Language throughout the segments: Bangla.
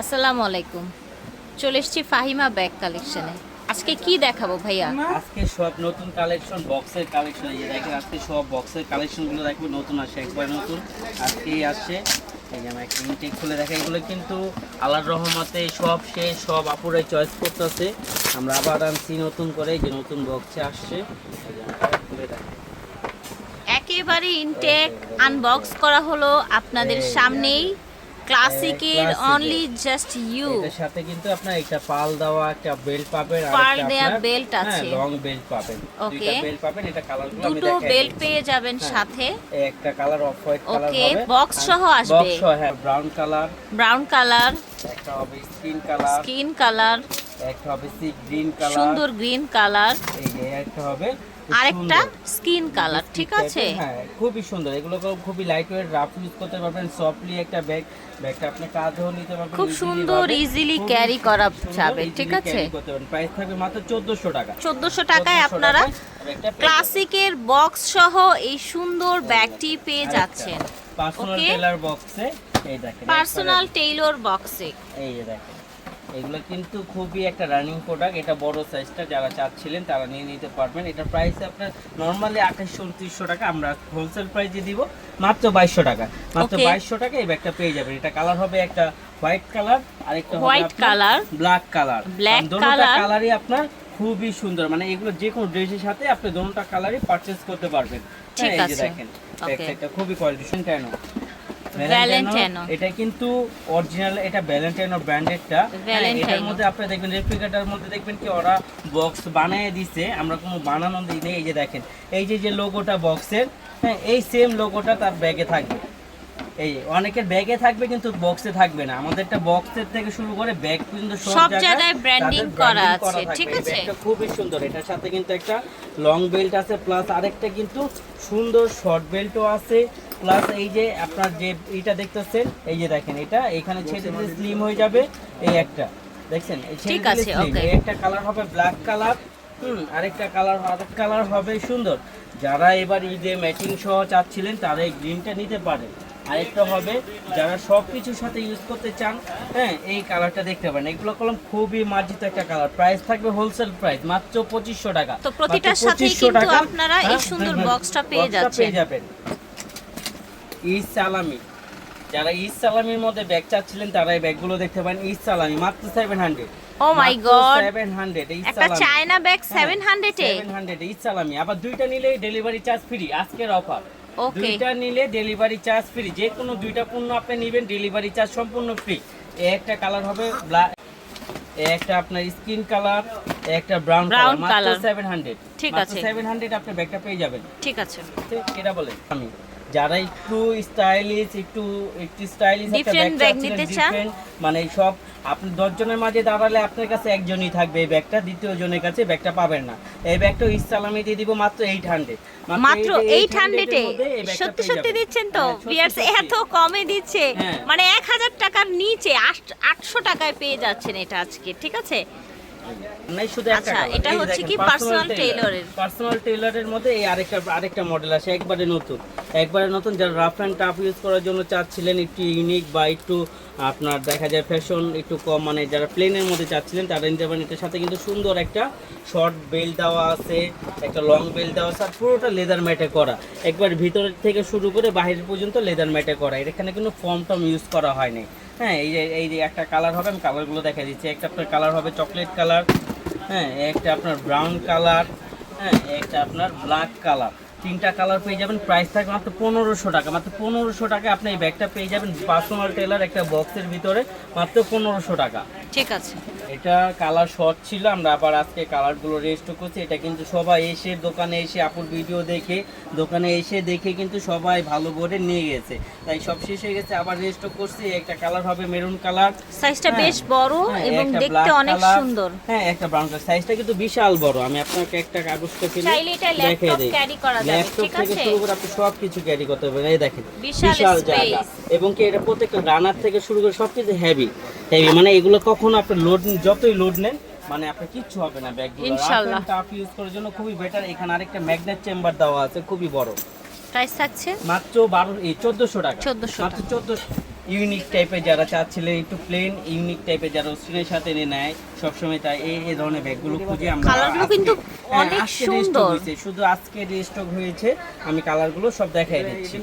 আসসালামু আলাইকুম। চলে এসেছি ফাহিমা ব্যাগ কালেকশনে আজকে কি দেখাবো ভাইয়া? আজকে সব নতুন কালেকশন বক্সের কালেকশন এই দেখেন আজকে সব বক্সের কালেকশনগুলো দেখব নতুন আসে একবার নতুন। আজকেই আসছে। এই যে আমি একটা ইনটেক খুলে দেখা এগুলো কিন্তু আল্লাহর রহমতে সব শেষ সব আপুরাই চয়েস করতেছে। আমরা আবার আনছি নতুন করে যে নতুন বক্সে আসছে। খুলে। একেবারে ইনটেক আনবক্স করা হলো আপনাদের সামনেই। ক্লাসিকের অনলি জাস্ট ইউ এটার সাথে কিন্তু আপনার একটা পাল দেওয়া একটা বেল্ট পাবেন আর পাল একটা দেয়া আপনার- আছে। হ্যাঁ লং বেল্ট পাবেন. দুইটা বেল্ট পাবেন এটা কালারগুলো আমি দুটো বেল্ট পেয়ে যাবেন হ্যাঁ। সাথে। একটা colour off white colour okay box সহ আসবে। বক্স হ্যাঁ ব্রাউন কালার ব্রাউন কালার একটা হবে স্কিন কালার স্কিন কালার একটা হবে সি গ্রিন কালার সুন্দর গ্রিন কালার এই একটা হবে আরেকটা স্কিন কালার ঠিক আছে? হ্যাঁ খুবই সুন্দর। এগুলো খুবই লাইট ওয়েট রাফ ইউজ করতে পারবেন সফটলি একটা ব্যাগ ব্যাগটা আপনি কাঁধেও নিতে পারবেন খুব সুন্দর ইজিলি ক্যারি করা যাবে, ঠিক আছে? প্রাইস থাকবে মাত্র 1400 টাকা। চোদ্দশো টাকায় আপনারা। ক্লাসিকের বক্স সহ এই সুন্দর ব্যাগটি পেয়ে যাচ্ছেন পার্সোনাল? টেলার বক্সে এই দেখেন পার্সোনাল টেইলর বক্সে এই দেখেন। এগুলো কিন্তু খুবই একটা রানিং প্রোডাক্ট এটা বড় সাইজটা যারা চাচ্ছিলেন তারা নিয়ে নিতে পারবেন। এটা প্রাইস আপনার নর্মালি আঠাশশো উনত্রিশশো টাকা। আমরা হোলসেল প্রাইসে দিব মাত্র বাইশশো টাকা। মাত্র বাইশশো টাকা এই ব্যাগটা পেয়ে যাবেন। এটা কালার হবে একটা হোয়াইট কালার আর একটা White color, ব্ল্যাক কালার দুটো কালারই আপনার খুবই সুন্দর। মানে এগুলো যে কোনো ড্রেসের সাথে আপনি দুটোটা কালারই পারচেজ করতে পারবেন। ঠিক হ্যাঁ, আছে। দেখেন। এটা খুবই কোয়ালিটি কেন? এটা কিন্তু অরিজিনাল এটা ভ্যালেন্টাইনো ব্র্যান্ডেডটা এটার মধ্যে আপনি দেখবেন মধ্যে দেখবেন কি ওরা বক্স বানিয়ে দিছে। আমরা কোনো বানানো দিই নেই এই যে দেখেন। এই যে যে লোগোটা বক্সের হ্যাঁ এই সেম লোগোটা তার ব্যাগে থাকবে। এই অনেকের ব্যাগে থাকবে কিন্তু বক্সে থাকবে না। আমাদেরটা বক্সের থেকে শুরু করে ব্যাগ কিন্তু সব জায়গায় তাদের করা আছে, ঠিক আছে? ব্যাগটা খুবই সুন্দর। এটার সাথে কিন্তু একটা লং বেল্ট আছে প্লাস আরেকটা কিন্তু সুন্দর শর্ট বেল্টও আছে। প্লাস এই যে আপনার যে এটা দেখতেছেন এই যে দেখেন এটা এখানে ছেড়ে দিলে স্লিম হয়ে যাবে এই একটা। দেখছেন? ঠিক আছে. এই একটা কালার হবে ব্ল্যাক কালার হুম আরেকটা কালার আরেক কালার হবে সুন্দর। যারা এবার ঈদে ম্যাচিং সহ চাচ্ছিলেন তারা এই গ্রিনটা নিতে পারেন আরেকটা হবে যারা সব কিছুর সাথে ইউজ করতে চান হ্যাঁ এই কালারটা দেখতে পারেন। এগুলো কলম খুবই মার্জিত একটা কালার প্রাইস থাকবে হোলসেল প্রাইস মাত্র পঁচিশশো টাকা। তো প্রতিটার 2500 কিন্তু আপনারা এই হ্যাঁ, সুন্দর হ্যাঁ, বক্সটা পেয়ে বক্সটা যাচ্ছেন। পেয়ে যাবেন। ঈদ সালামি। যারা ঈদ সালামির মধ্যে ব্যাগ চাচ্ছিলেন তারা এই ব্যাগগুলো দেখতে পারেন ঈদ সালামি। মাত্র সেভেন হান্ড্রেড ও মাই গড সেভেন হান্ড্রেড একটা চায়না ব্যাগ হ্যাঁ, সেভেন হান্ড্রেডে সেভেন সালামি। আবার দুইটা নিলে ডেলিভারি চার্জ ফ্রি আজকের অফার দুইটা নিলে ডেলিভারি চার্জ ফ্রি যে কোনো দুইটা পণ্য আপনি নেবেন ডেলিভারি চার্জ সম্পূর্ণ ফ্রি একটা কালার হবে ব্ল্যাক একটা আপনার স্কিন কালার একটা ব্রাউন কালার মাত্র color। সেভেন হান্ড্রেড ঠিক আছে। সেভেন হান্ড্রেড আপনি ব্যাগটা পেয়ে যাবেন। ঠিক আছে। এটা বলে আমি যারা একটু স্টাইলিশ একটু একটু স্টাইলিশ Different bag নিতে চান? মানে সব আপনি দশ জনের মাঝে দাঁড়ালে আপনার কাছে একজনই থাকবে এই ব্যাগটা দ্বিতীয় জনের কাছে ব্যাগটা পাবেন না। এই ব্যাগটা ইসলামে দিয়ে দিব মাত্র এইট হান্ড্রেড মাত্র এইট হান্ড্রেডে সত্যি সত্যি দিচ্ছেন তো? হ্যাঁ, বিয়ার্স এত কমে দিচ্ছে। হ্যাঁ। মানে এক হাজার টাকার নিচে আটশো টাকায় পেয়ে যাচ্ছেন এটা আজকে ঠিক আছে? শুধু একটা আচ্ছা, এটা হচ্ছে কি personal tailor পার্সোনাল টেইলরের মধ্যে এই আরেকটা আরেকটা মডেল আছে একবারে নতুন। একবারে নতুন যারা রাফ অ্যান্ড টাফ ইউজ করার জন্য চাচ্ছিলেন একটু ইউনিক বা একটু আপনার দেখা যায় ফ্যাশন একটু কম মানে যারা প্লেনের মধ্যে চাচ্ছিলেন তারা নিতে পারেন এটার সাথে কিন্তু সুন্দর একটা শর্ট বেল্ট দেওয়া আছে একটা লং বেল্ট দেওয়া আছে আর পুরোটা লেদার ম্যাটে করা। একবার ভিতর থেকে শুরু করে বাইরে পর্যন্ত লেদার ম্যাটে করা। এখানে কিন্তু ফর্ম টম ইউজ করা হয়নি। হ্যাঁ এই যে এই যে একটা কালার হবে, আমি কালারগুলো দেখা দিচ্ছি। একটা আপনার কালার হবে চকলেট কালার হ্যাঁ একটা আপনার ব্রাউন কালার হ্যাঁ একটা আপনার ব্ল্যাক কালার তিনটা কালার পেয়ে যাবেন প্রাইস থাকবে মাত্র পনেরোশো টাকা। মাত্র পনেরোশো টাকা আপনি এই ব্যাগটা পেয়ে যাবেন পার্সোনাল টেলার একটা বক্সের ভিতরে, মাত্র পনেরোশো টাকা। ঠিক আছে। এটা কালার শর্ট ছিল আমরা আবার আজকে কালারগুলো রেস্ট করছি। এটা কিন্তু সবাই এসে দোকানে এসে আপুর ভিডিও দেখে দোকানে এসে দেখে কিন্তু সবাই ভালো করে নিয়ে গেছে। তাই সব শেষ হয়ে গেছে আবার রেস্ট করছি। একটা কালার হবে মেরুন কালার সাইজটা বেশ বড় হ্যাঁ, এবং দেখতে অনেক সুন্দর। হ্যাঁ একটা ব্রাউন কালার সাইজটা কিন্তু বিশাল বড়। আমি আপনাকে একটা কাগজটা ফেলে চাইলে এটা ল্যাপটপ ক্যারি করা যাবে ল্যাপটপ ঠিক থেকে আছে? শুরু করে আপনি সব কিছু ক্যারি করতে পারবেন। এই দেখেন বিশাল জায়গা। এবং কি এটা প্রত্যেকটা রানার থেকে শুরু করে সব কিছু হেভি হেভি মানে এগুলো কখনো আপনি লোড যতই লোড নেন মানে আপনার কিচ্ছু হবে না ব্যাগগুলো। ইনশাআল্লাহ। টাফ ইউজ করার জন্য খুবই বেটার এখানে আরেকটা ম্যাগনেট চেম্বার দেওয়া আছে খুবই বড়। প্রাইস থাকছে? মাত্র বারো এই 1400 টাকা। 1400 মাত্র চোদ্দশো ইউনিক টাইপের যারা চাচ্ছিলেন একটু প্লেন ইউনিক টাইপের যারা স্ক্রিনের সাথে নিয়ে নেয় সবসময় তাই এই এই ধরনের ব্যাগগুলো খুঁজে আমরা কালারগুলো আজকে- কিন্তু হ্যাঁ, অনেক সুন্দর। হয়েছে। শুধু আজকে রিস্টক হয়েছে আমি কালারগুলো সব দেখাই দিচ্ছি।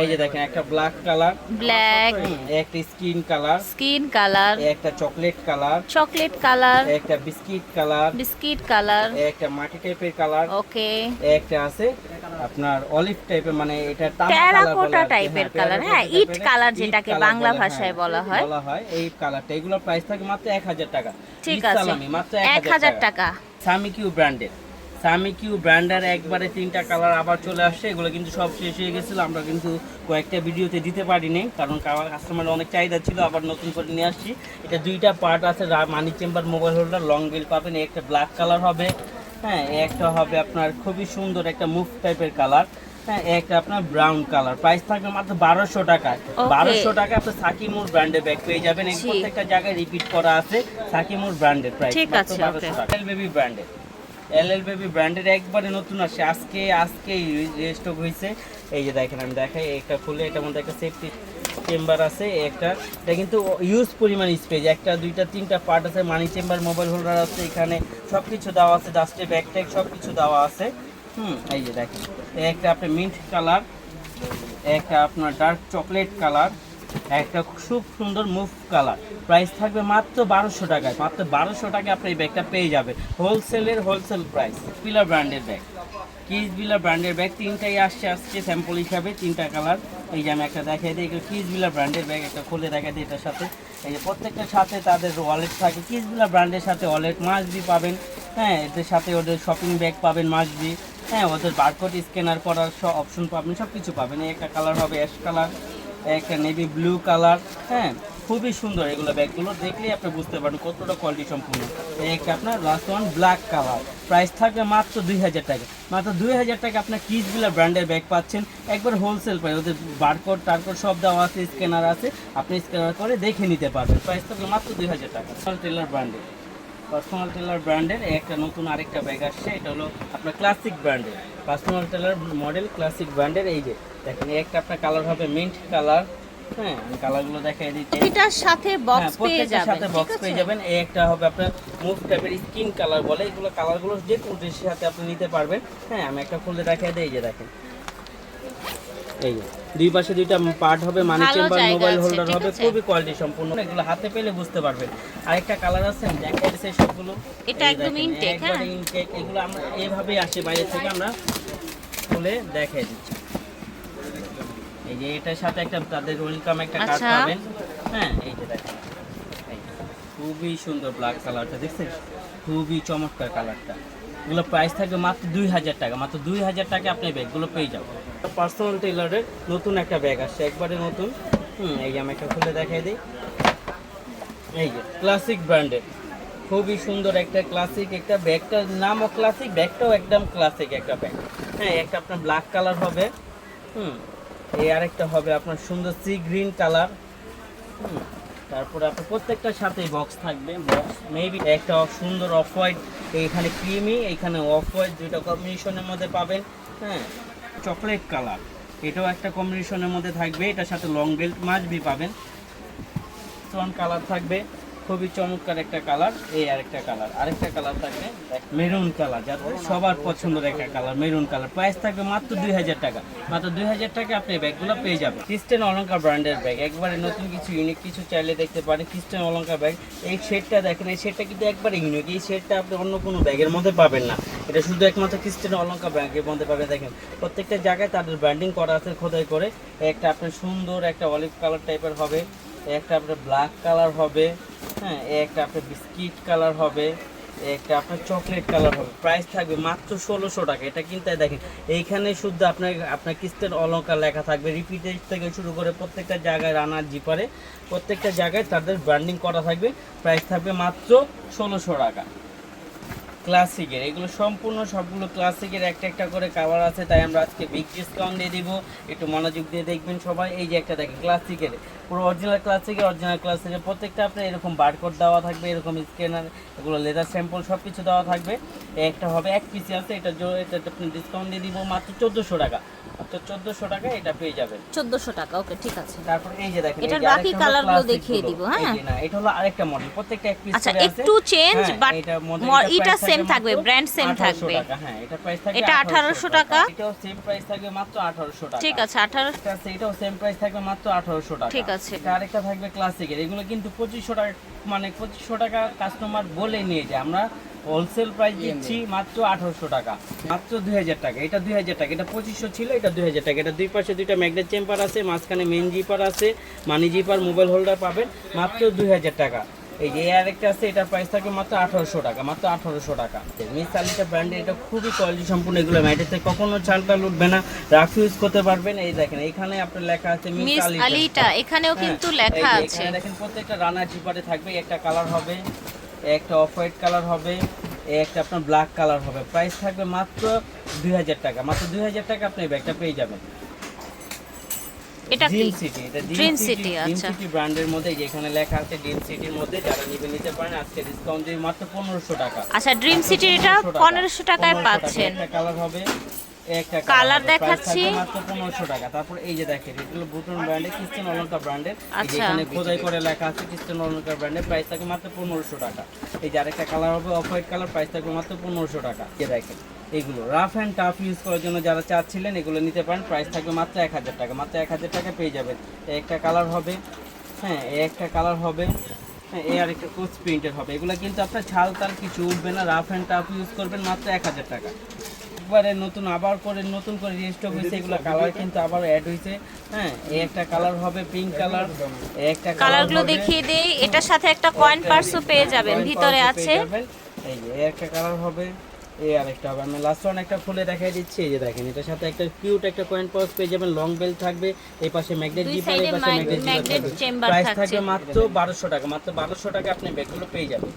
এই যে দেখেন একটা ব্ল্যাক কালার ব্ল্যাক একটা স্কিন কালার স্কিন কালার একটা চকলেট কালার চকলেট কালার একটা বিস্কিট কালার বিস্কিট কালার একটা মাটি টাইপের কালার ওকে একটা আছে আপনার অলিভ টাইপের মানে এটা তামা Terracotta colour বলে আর কি। type-এর হ্যাঁ, হ্যাঁ, ইট colour ইট যেটাকে বাংলা ভাষায় হ্যাঁ, বলা হয়। বলা হয় এই কালারটা এগুলোর প্রাইস থাকে মাত্র এক হাজার টাকা। ঠিক আছে। মাত্র এক হাজার টাকা। সামি কিউ ব্র্যান্ডের সামি কিউ ব্র্যান্ডের একবারে তিনটা কালার আবার চলে আসছে এগুলো কিন্তু সব শেষ হয়ে গেছিল আমরা কিন্তু কয়েকটা ভিডিওতে দিতে পারিনি কারণ কাস্টমারের অনেক চাহিদা ছিল আবার নতুন করে নিয়ে আসছি। এটা দুইটা পার্ট আছে money chamber mobile holder long bill পাবেন একটা ব্ল্যাক কালার হবে। হ্যাঁ একটা হবে আপনার খুবই সুন্দর একটা মুভ টাইপের কালার হ্যাঁ একটা আপনার ব্রাউন কালার প্রাইস থাকবে মাত্র বারোশো Okay. বারোশো টাকা আপনি সাকিমুর ব্র্যান্ডের ব্যাগ পেয়ে যাবেন। এই প্রত্যেকটা জায়গায় রিপিট করা আছে সাকিমুর ব্র্যান্ডের প্রাইস ঠিক আছে, এল বেবি ব্র্যান্ডের এল এল বেবি ব্র্যান্ডের একবারে নতুন আসছে আজকে আজকেই রেস্টক হয়েছে। এই যে দেখেন আমি দেখাই একটা খুলে এটার মধ্যে একটা সেফটি চেম্বার আছে, একটা। এটা কিন্তু ইউজ পরিমাণ স্পেস একটা, দুইটা, তিনটা পার্ট আছে মানি চেম্বার মোবাইল হোল্ডার আছে এখানে সব কিছু দেওয়া আছে ডাস্টে ব্যাগ ট্যাগ সব কিছু দেওয়া আছে। হুম, এই যে দেখেন। একটা আপনি মিন্ট কালার একটা আপনার ডার্ক চকলেট কালার একটা খুব সুন্দর মুভ কালার প্রাইস থাকবে মাত্র বারোশো টাকায়। মাত্র বারোশো টাকায় আপনি এই ব্যাগটা পেয়ে যাবে হোলসেলের হোলসেল প্রাইস পিলার ব্র্যান্ডের ব্যাগ কিস বিলার ব্র্যান্ডের ব্যাগ তিনটাই আসছে আসছে স্যাম্পল হিসাবে, তিনটা কালার এই যে আমি একটা দেখাই দিই, এগুলো কিস বিলার ব্র্যান্ডের ব্যাগ একটা খুলে দেখা দিই এটার সাথে। এই যে প্রত্যেকটার সাথে তাদের ওয়ালেট থাকে। কিস বিলার ব্র্যান্ডের সাথে ওয়ালেট মাসবি পাবেন। হ্যাঁ এদের সাথে ওদের শপিং ব্যাগ পাবেন মাসবি হ্যাঁ ওদের বারকোড স্ক্যানার করার সব অপশন পাবেন সব কিছু পাবেন একটা কালার হবে অ্যাশ কালার একটা নেভি ব্লু কালার হ্যাঁ। খুবই সুন্দর এগুলো ব্যাগগুলো। দেখলেই আপনি বুঝতে পারবেন কতটা কোয়ালিটি সম্পূর্ণ। এই একটা আপনার last one black colour price থাকবে মাত্র দুই হাজার টাকা। মাত্র দুই হাজার টাকা আপনার কিসগুলা ব্র্যান্ডের ব্যাগ পাচ্ছেন। একবার হোলসেল প্রাইস ওদের বারকোড টারকোড সব দেওয়া আছে স্ক্যানার আছে। আপনি স্ক্যানার করে দেখে নিতে পারবেন। প্রাইস থাকবে মাত্র দুই হাজার টাকা। টেলার ব্র্যান্ডের পার্সোনাল টেলার ব্র্যান্ডের একটা নতুন আরেকটা ব্যাগ আসছে। এটা হলো আপনার ক্লাসিক ব্র্যান্ডের পার্সোনাল টেলার মডেল ক্লাসিক ব্র্যান্ডের এই যে, দেখেন একটা আপনার কালার হবে মিন্ট কালার হ্যাঁ আমি কালারগুলো দেখাই দিচ্ছি। এটার সাথে বক্স হ্যাঁ, পেয়ে যাবেন সাথে বক্স পেয়ে যাবেন। এই একটা হবে আপনার মুভ টাইপের স্কিন কালার বলে। এগুলো কালারগুলো যে কোনো ড্রেসের সাথে আপনি নিতে পারবেন। হ্যাঁ আমি একটা খুলে দেখাই দিই এই যে দেখেন। এই দুই পাশে দুইটা পার্ট হবে মানি চেম্বার মোবাইল হোল্ডার হবে খুবই কোয়ালিটি সম্পূর্ণ। এগুলো হাতে পেলে বুঝতে পারবেন। আরেকটা কালার আছে আমি দেখাই সবগুলো। এটা একদম দেখেন, হ্যাঁ? এগুলো আমরা এইভাবেই আসে বাইরে থেকে আমরা খুলে দেখাই দিচ্ছি। এই যে এটার সাথে একটা তাদের ওয়েলকাম একটা কার্ড আচ্ছা। পাবেন। হ্যাঁ এই যে দেখেন। খুবই সুন্দর ব্ল্যাক কালারটা দেখছেন? খুবই চমৎকার কালারটা এগুলো প্রাইস থাকবে মাত্র দুই হাজার টাকা। মাত্র দুই হাজার টাকা আপনি ব্যাগগুলো পেয়ে যাবেন। পার্সোনাল টেলারের নতুন একটা ব্যাগ আসছে একবারে নতুন। হুম এই যে আমি একটা খুলে দেখাই দিই। এই যে ক্লাসিক ব্র্যান্ডের খুবই সুন্দর একটা ক্লাসিক একটা ব্যাগটার নামও ক্লাসিক ব্যাগটাও একদম ক্লাসিক একটা ব্যাগ হ্যাঁ একটা আপনার ব্ল্যাক কালার হবে। হুম এই আরেকটা হবে আপনার সুন্দর সি গ্রিন কালার তারপরে আপনার প্রত্যেকটার সাথেই বক্স থাকবে বক্স মেবি একটা সুন্দর অফ হোয়াইট এইখানে ক্রিমি এইখানে অফ হোয়াইট দুইটা কম্বিনেশনের মধ্যে পাবেন হ্যাঁ চকলেট কালার এটাও একটা কম্বিনেশনের মধ্যে থাকবে, এটার সাথে লং বেল্ট মাছবি পাবেন। স্টোন কালার থাকবে। খুবই চমৎকার একটা কালার, এই আরেকটা কালার। আরেকটা কালার থাকবে মেরুন কালার যাতে সবার পছন্দের একটা কালার মেরুন কালার। প্রাইস থাকবে মাত্র দুই হাজার টাকা। মাত্র দুই হাজার টাকা আপনি ব্যাগগুলো পেয়ে যাবেন। খ্রিস্টান অলঙ্কার ব্র্যান্ডের ব্যাগ একবারে নতুন কিছু ইউনিক কিছু চাইলে দেখতে পারেন খ্রিস্টান অলঙ্কার ব্যাগ এই শেডটা দেখেন, এই শেডটা কিন্তু একবারে ইউনিক এই শেডটা আপনি অন্য কোনো ব্যাগের মধ্যে পাবেন না। এটা শুধু একমাত্র খ্রিস্টান অলঙ্কার ব্যাগের মধ্যে পাবেন। দেখেন, প্রত্যেকটা জায়গায় তাদের ব্র্যান্ডিং করা আছে খোদাই করে। একটা আপনার সুন্দর একটা অলিভ কালার টাইপের হবে, একটা আপনার ব্ল্যাক কালার হবে। হ্যাঁ একটা আপনার বিস্কিট কালার হবে একটা আপনার চকলেট কালার হবে। প্রাইস থাকবে মাত্র ষোলোশো টাকা, এটা কিনতে দেখেন, এইখানে শুদ্ধ আপনার আপনার কিস্তের অলঙ্কার লেখা থাকবে রিপিটেড থেকে শুরু করে প্রত্যেকটা জায়গায় রানার জিপারে প্রত্যেকটা জায়গায় তাদের ব্র্যান্ডিং করা থাকবে। প্রাইস থাকবে মাত্র ষোলোশো টাকা। ক্লাসিকের এগুলো সম্পূর্ণ সবগুলো ক্লাসিকের একটা একটা করে কাভার আছে, তাই আমরা আজকে বিগ ডিসকাউন্ট দিয়ে দিব। একটু মনোযোগ দিয়ে দেখবেন সবাই। এই যে একটা দেখেন ক্লাসিকের পুরো অরিজিনাল ক্লাসিকের অরিজিনাল ক্লাসিকের প্রত্যেকটা আপনার এরকম বারকোড দেওয়া থাকবে, এরকম স্ক্যানার এগুলো লেদার স্যাম্পল সব কিছু দেওয়া থাকবে। একটা হবে এক পিসি আছে, এটা এটা আপনি ডিসকাউন্ট দিয়ে দিব মাত্র চোদ্দোশো টাকা। চোদ্দশো টাকা এটা পেয়ে যাবেন। চোদ্দশো টাকা ওকে ঠিক আছে। তারপর এই যে দেখেন এটার বাকি কালারগুলো দেখিয়ে দিব, হ্যাঁ? না এটা হলো আরেকটা মডেল প্রত্যেকটা এক পিস আচ্ছা একটু চেঞ্জ হ্যাঁ, বাট এটা সেম থাকবে ব্র্যান্ড সেম থাকবে। টাকা, হ্যাঁ এটা প্রাইস থাকবে এটা 1800 টাকা। এটাও সেম প্রাইস থাকবে মাত্র 1800 টাকা। ঠিক আছে আঠারো এটা আছে, এটাও সেম প্রাইস থাকবে মাত্র 1800 টাকা। ঠিক আছে। এটা আরেকটা থাকবে ক্লাসিকের এগুলো কিন্তু 2500 টাকা মানে পঁচিশশো টাকা কাস্টমার বলে নিয়ে যায়। আমরা হোলসেল প্রাইস দিচ্ছি মাত্র 1800 টাকা। মাত্র 2000 টাকা। এটা 2000 টাকা। এটা পঁচিশশো ছিল এটা 2000 টাকা। এটা দুই পাশে দুইটা ম্যাগনেট চেম্বার আছে মাঝখানে মেন জিপার আছে মানি জিপার মোবাইল হোল্ডার পাবেন। মাত্র 2000 টাকা। এই যে আর একটা আছে এটার প্রাইস থাকবে মাত্র আঠারোশো টাকা মাত্র আঠারোশো টাকা। মিস আলিটা ব্র্যান্ডের এটা খুবই কোয়ালিটি সম্পূর্ণ এগুলো ম্যাটেতে কখনো চালটা উঠবে না রাফ ইউজ করতে পারবেন। এই দেখেন এখানে আপনার লেখা আছে মিস আলিটা এখানেও হ্যাঁ, কিন্তু লেখা আছে। দেখেন প্রত্যেকটা রানার জিপারে থাকবে একটা কালার হবে একটা অফ হোয়াইট কালার হবে একটা আপনার ব্ল্যাক কালার হবে। প্রাইস থাকবে মাত্র দুই হাজার টাকা মাত্র দুই হাজার টাকা আপনি এই ব্যাগটা পেয়ে যাবেন। এটা কি? ড্রিম সিটি এটা ড্রিম সিটি ড্রিম আচ্ছা। সিটি ব্র্যান্ডের মধ্যে যেখানে লেখা আছে ড্রিম সিটির মধ্যে যারা নিবে নিতে পারেন। আজকে ডিসকাউন্ট দিয়ে মাত্র পনেরোশো টাকা। আচ্ছা ড্রিম সিটির এটা পনেরোশো টাকায় পাচ্ছেন। একটা কালার হবে একটা হবে। দেখাচ্ছি। মাত্র পনেরোশো টাকা। তারপর এই যে দেখেন এগুলো বুটন ব্র্যান্ডের ক্রিস্টান অলঙ্কার ব্র্যান্ডের। এখানে খোদাই করে লেখা আছে ক্রিস্টান অলঙ্কার ব্র্যান্ডের প্রাইস থাকবে মাত্র পনেরোশো টাকা। এই যে আরেকটা কালার হবে অফ হোয়াইট কালার প্রাইস থাকবে মাত্র পনেরোশো টাকা। এই দেখেন। এগুলো। রাফ অ্যান্ড টাফ ইউজ করার জন্য যারা চাচ্ছিলেন এগুলো নিতে পারেন। প্রাইস থাকবে মাত্র এক হাজার টাকা। মাত্র এক হাজার টাকা পেয়ে যাবেন। একটা কালার হবে। হ্যাঁ এই একটা কালার হবে। হ্যাঁ এই আরেকটা কোচ প্রিন্টের হবে। এগুলো কিন্তু আপনার ছাল তাল কিছু উঠবে না। রাফ অ্যান্ড টাফ ইউজ করবেন মাত্র এক হাজার টাকা। একবারে নতুন আবার করে নতুন করে রিস্টক হয়েছে। এগুলো কালার কিন্তু আবার অ্যাড হয়েছে। হ্যাঁ এই একটা কালার হবে পিঙ্ক কালার এই একটা কালারগুলো দেখিয়ে দেই। এটার সাথে একটা কয়েন পার্সও পেয়ে যাবেন। ভিতরে আছে। এই একটা কালার হবে। এই আরেকটা হবে। আমি লাস্ট ওয়ান একটা খুলে দেখাই দিচ্ছি। এই যে দেখেন এটার সাথে একটা কিউট একটা কয়েন পাউচ পেয়ে যাবেন। লং বেল থাকবে এই পাশে ম্যাগনেট জিপার এই পাশে ম্যাগনেট জিপার প্রাইস থাকবে। মাত্র 1200 টাকা। মাত্র 1200 টাকা আপনি ব্যাগগুলো পেয়ে যাবেন।